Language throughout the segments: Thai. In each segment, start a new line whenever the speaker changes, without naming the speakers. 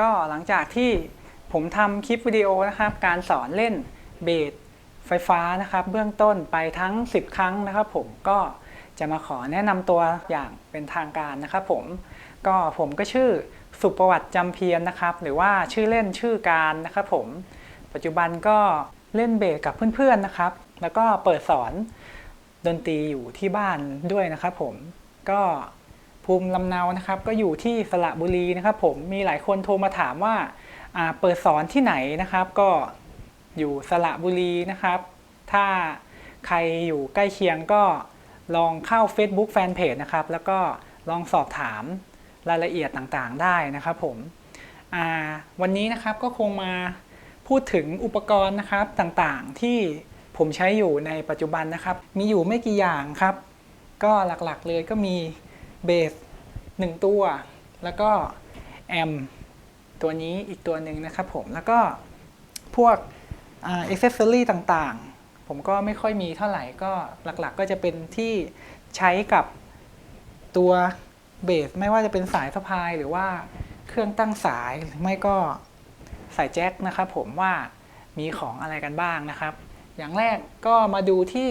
ก็หลังจากที่ผมทำคลิปวิดีโอนะครับ การสอนเล่นเบสไฟฟ้านะครับ เบื้องต้นไปทั้ง 10 ครั้งนะครับ ผมก็จะมาขอแนะนำตัวอย่างเป็นทางการนะครับ ผมก็ผมก็ชื่อสุประวัติจำเพียรนะครับ หรือว่าชื่อเล่นชื่อการนะครับ ผมปัจจุบันก็เล่นเบสกับเพื่อนๆนะครับ แล้วก็เปิดสอนดนตรีอยู่ที่บ้านด้วยนะครับ ผมก็ ภูมิลำเนานะครับก็อยู่ที่สระบุรีนะครับ ผมมีหลายคนโทรมาถามว่าเปิดสอนที่ไหนนะครับ ก็อยู่สระบุรีนะครับ ถ้าใครอยู่ใกล้เคียงก็ลองเข้า Facebook Fanpage นะครับ แล้วก็ลองสอบถามรายละเอียดต่างๆ ได้นะครับ ผมวันนี้นะครับก็คงมาพูดถึงอุปกรณ์นะครับต่างๆ ที่ผมใช้อยู่ในปัจจุบันนะครับ มีอยู่ไม่กี่อย่างครับ ก็หลักๆเลยก็มี เบสหนึ่งตัว แล้วก็แอมตัวนี้อีกตัวหนึ่งนะครับผมแล้วก็พวกอ่าอ็กเซอรี่ต่างๆ ผมก็ไม่ค่อยมีเท่าไหร่ก็หลักๆ ก็จะเป็นที่ใช้กับตัวเบสไม่ว่าจะเป็นสายสะพายหรือว่าเครื่องตั้งสายหรือไม่ก็สายแจ็คนะครับผมว่ามีของอะไรกันบ้างนะครับ อย่างแรกก็มาดูที่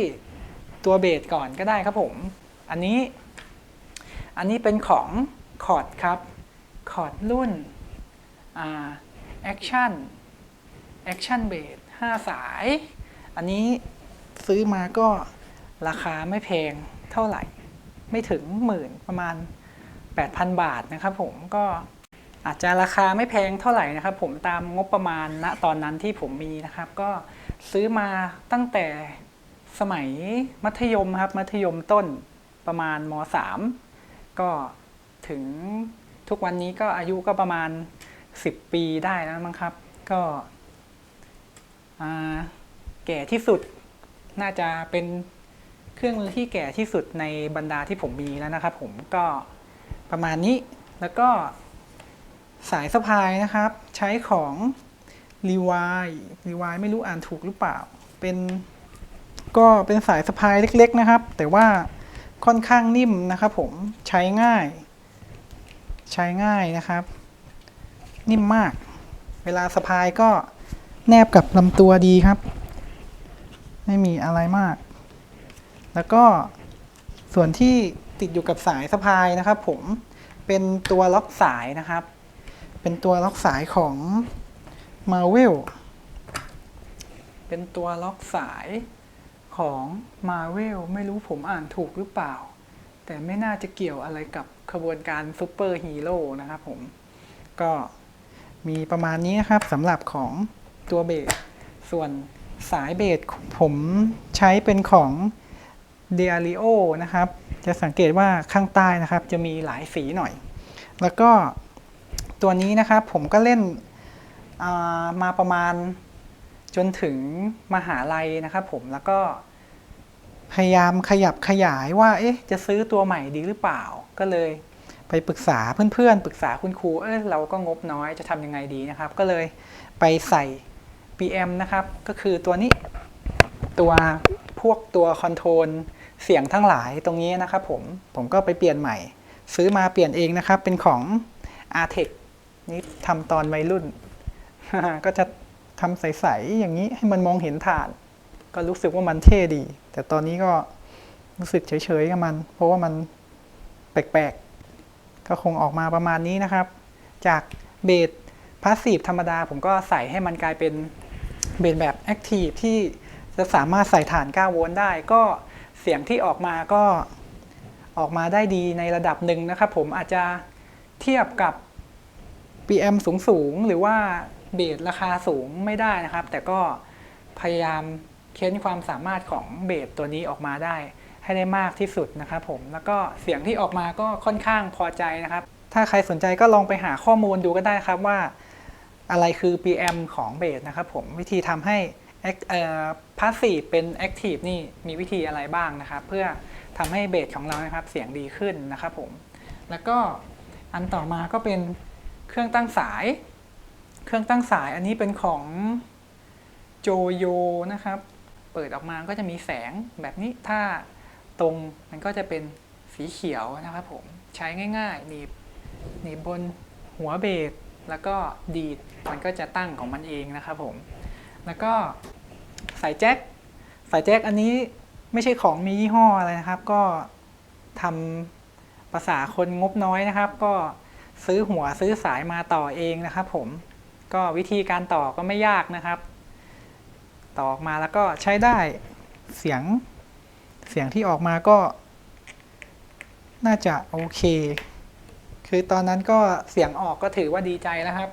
ตัวเบสก่อนก็ได้ครับผม อันนี้ อันนี้เป็นของคอร์ดครับคอร์ดรุ่นแอคชั่นแอคชั่นเบส5สาย อันนี้ซื้อมาก็ราคาไม่แพงเท่าไหร่ ไม่ถึงหมื่นประมาณ 8,000 บาทนะครับผมก็อาจจะราคาไม่แพงเท่าไหร่นะครับ ผมตามงบประมาณณตอนนั้นที่ผมมีนะครับ ก็ซื้อมาตั้งแต่สมัยมัธยมครับ มัธยมต้นประมาณม .3 ก็ถึงทุกวันนี้ก็อายุก็ประมาณ 10 ปีได้แล้วมั้งครับ ก็แก่ที่สุดน่าจะเป็นเครื่องมือที่แก่ที่สุดในบรรดาที่ผมมีแล้วนะครับ ผมก็ประมาณนี้แล้วก็สายสะพายนะครับ ใช้ของรีวายรีวายไม่รู้อ่านถูกหรือเปล่า เป็นก็เป็นสายสะพายเล็ก ๆ นะครับ แต่ว่า ค่อนข้างนิ่มนะครับผมใช้ง่าย ใช้ง่ายนะครับ นิ่มมาก เวลาสะพายก็แนบกับลำตัวดีครับ ไม่มีอะไรมาก แล้วก็ส่วนที่ติดอยู่กับสายสะพายนะครับ ผมเป็นตัวล็อกสายนะครับ เป็นตัวล็อกสายของ Marvel เป็นตัวล็อกสาย ของ Marvel ไม่รู้ผมอ่านถูกหรือเปล่า แต่ไม่น่าจะเกี่ยวอะไรกับขบวนการซูเปอร์ฮีโร่นะครับผม ก็มีประมาณนี้นะครับสำหรับของตัวเบส ส่วนสายเบสผมใช้เป็นของ d e a r i o นะครับ จะสังเกตว่าข้างใต้นะครับ จะมีหลายสีหน่อย แล้วก็ตัวนี้นะครับผมก็เล่นามาประมาณ จนถึงมหาลัยนะครับผมแล้วก็ พยายามขยับขยายว่า เอ๊ะ จะซื้อตัวใหม่ดีหรือเปล่า ก็เลยไปปรึกษาเพื่อนๆ ปรึกษาคุณครู เอ้ยเราก็งบน้อยจะทำยังไงดีนะครับ ก็เลยไปใส่ PM นะครับ ก็คือตัวนี้ตัวพวกตัวคอนโทรลเสียงทั้งหลายตรงนี้นะครับผม ผมก็ไปเปลี่ยนใหม่ ซื้อมาเปลี่ยนเองนะครับ เป็นของ Artec นี่ทำตอนวัยรุ่น ก็จะ ทำใสๆอย่างนี้ให้มันมองเห็นฐาน ก็รู้สึกว่ามันเท่ดี แต่ตอนนี้ก็รู้สึกเฉยๆกับมัน เพราะว่ามันแปลกๆ ก็คงออกมาประมาณนี้นะครับ จากเบสพาสซีฟธรรมดา ผมก็ใส่ให้มันกลายเป็นเบสแบบแอคทีฟที่จะสามารถใส่ฐาน 9 โวลต์ได้ ก็เสียงที่ออกมาก็ออกมาได้ดีในระดับหนึ่งนะครับ ผมอาจจะเทียบกับ PM สูงๆ หรือว่า เบสราคาสูงไม่ได้นะครับ แต่ก็พยายามเค้นความสามารถของเบสตัวนี้ออกมาได้ ให้ได้มากที่สุดนะครับผมแล้วก็เสียงที่ออกมาก็ค่อนข้างพอใจนะครับ ถ้าใครสนใจก็ลองไปหาข้อมูลดูก็ได้ครับว่า อะไรคือ PM ของเบสนะครับผมวิธีทำให้พาสซีฟเป็นแอคทีฟนี่มีวิธีอะไรบ้างนะครับ เพื่อทำให้เบสของเรานะครับเสียงดีขึ้นนะครับผม แล้วก็อันต่อมาก็เป็นเครื่องตั้งสาย เครื่องตั้งสายอันนี้เป็นของโจโยนะครับ เปิดออกมาก็จะมีแสงแบบนี้ถ้าตรงมันก็จะเป็นสีเขียวนะครับผมใช้ง่ายๆหนีบหนีบบนหัวเบสแล้วก็ดีดมันก็จะตั้งของมันเองนะครับผมแล้วก็สายแจ็คสายแจ็คอันนี้ไม่ใช่ของมียี่ห้ออะไรนะครับ ก็ทำภาษาคนงบน้อยนะครับ ก็ซื้อหัวซื้อสายมาต่อเองนะครับผม ก็วิธีการต่อก็ไม่ยากนะครับ ต่อออกมาแล้วก็ใช้ได้เสียงเสียงที่ออกมาก็ น่าจะโอเค คือตอนนั้นก็เสียงออกก็ถือว่าดีใจแล้วครับ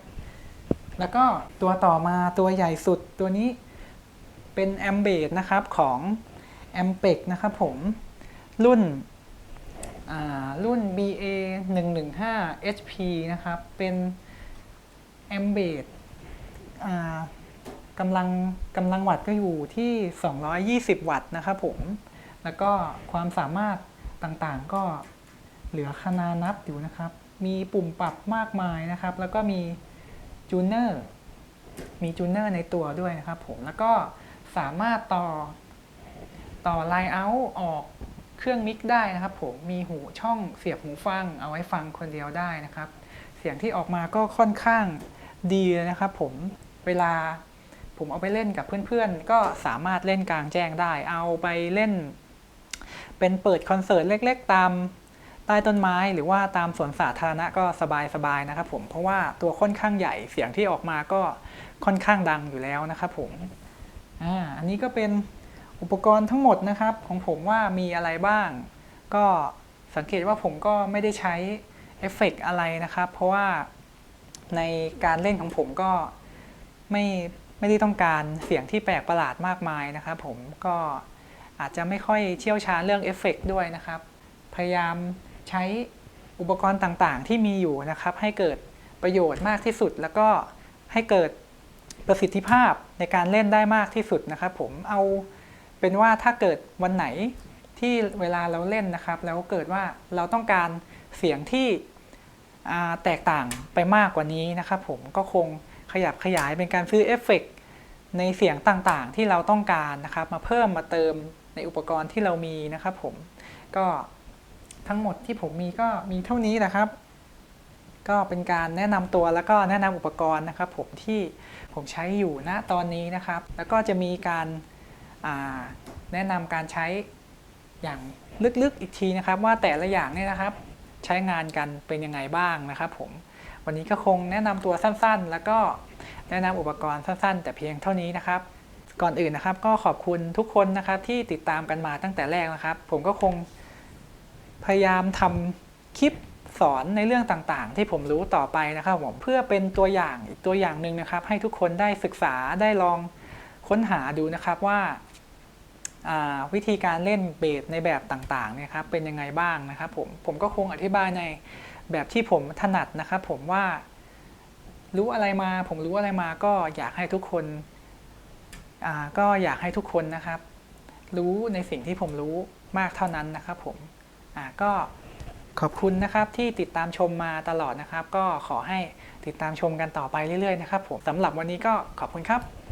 แล้วก็ตัวต่อมาตัวใหญ่สุดตัวนี้เป็นแอมเบดนะครับของ a m p e c นะครับผมรุ่นอ่ารุ่น BA 115 HP นะครับ เป็น แอมเบดกำลังกำลังวัตต์ก็อยู่ที่ 220 วัตต์นะครับผม แล้วก็ความสามารถต่างๆก็เหลือคนานับอยู่นะครับ มีปุ่มปรับมากมายนะครับ แล้วก็มีจูเนอร์ มีจูเนอร์ในตัวด้วยนะครับผม แล้วก็สามารถต่อต่อไลน์เอาออกเครื่องมิกได้นะครับผม มีหูช่องเสียบหูฟัง เอาไว้ฟังคนเดียวได้นะครับ เสียงที่ออกมาก็ค่อนข้าง ดีเลยนะครับผมเวลาผมเอาไปเล่นกับเพื่อนๆ ก็สามารถเล่นกลางแจ้งได้ เอาไปเล่น เป็นเปิดคอนเสิร์ตเล็กๆ ตามใต้ต้นไม้หรือว่าตามสวนสาธารณะก็สบายๆนะครับผมเพราะว่าตัวค่อนข้างใหญ่เสียงที่ออกมาก็ค่อนข้างดังอยู่แล้วนะครับผมอ่าอันนี้ก็เป็นอุปกรณ์ทั้งหมดนะครับของผมว่ามีอะไรบ้าง ก็สังเกตว่าผมก็ไม่ได้ใช้เอฟเฟกต์อะไรนะครับ เพราะว่า ในการเล่นของผมก็ไม่ไม่ได้ต้องการเสียงที่แปลกประหลาดมากมายนะครับผมก็อาจจะไม่ค่อยเชี่ยวชาญเรื่องเอฟเฟกด้วยนะครับ พยายามใช้อุปกรณ์ต่างๆ ที่มีอยู่นะครับ ให้เกิดประโยชน์มากที่สุด แล้วก็ให้เกิดประสิทธิภาพในการเล่นได้มากที่สุดนะครับ ผมเอาเป็นว่าถ้าเกิดวันไหนที่เวลาเราเล่นนะครับ แล้วเกิดว่าเราต้องการเสียงที่ แตกต่างไปมากกว่านี้นะครับผมก็คงขยับขยายเป็นการซื้อเอฟเฟกต์ในเสียงต่างๆ ที่เราต้องการนะครับมาเพิ่มมาเติมในอุปกรณ์ที่เรามีนะครับผมก็ทั้งหมดที่ผมมีก็มีเท่านี้แหละครับ ก็เป็นการแนะนำตัวแล้วก็แนะนำอุปกรณ์นะครับ ผมที่ผมใช้อยู่ณตอนนี้นะครับ แล้วก็จะมีการาแนะนำการใช้อย่างลึกๆอีกทีนะครับ ว่าแต่ละอย่างเนี่ยนะครับ ใช้งานกันเป็นยังไงบ้างนะครับผม วันนี้ก็คงแนะนำตัวสั้นๆ แล้วก็แนะนำอุปกรณ์สั้นๆ แต่เพียงเท่านี้นะครับ ก่อนอื่นนะครับก็ขอบคุณทุกคนนะครับที่ติดตามกันมาตั้งแต่แรกนะครับ ผมก็คงพยายามทำคลิปสอนในเรื่องต่างๆ ที่ผมรู้ต่อไปนะครับผมเพื่อเป็นตัวอย่างอีกตัวอย่างหนึ่งนะครับ ให้ทุกคนได้ศึกษาได้ลองค้นหาดูนะครับว่าอ่า วิธีการเล่นเบสในแบบต่างๆเนี่ยครับเป็นยังไงบ้างนะครับผมผมก็คงอธิบายในแบบที่ผมถนัดนะครับผมว่ารู้อะไรมา ผมรู้อะไรมาก็อยากให้ทุกคนก็อยากให้ทุกคนนะครับ รู้ในสิ่งที่ผมรู้มากเท่านั้นนะครับผมก็ขอบคุณนะครับที่ติดตามชมมาตลอดนะครับ ก็ขอให้ติดตามชมกันต่อไปเรื่อยๆนะครับผมสำหรับวันนี้ก็ขอบคุณครับ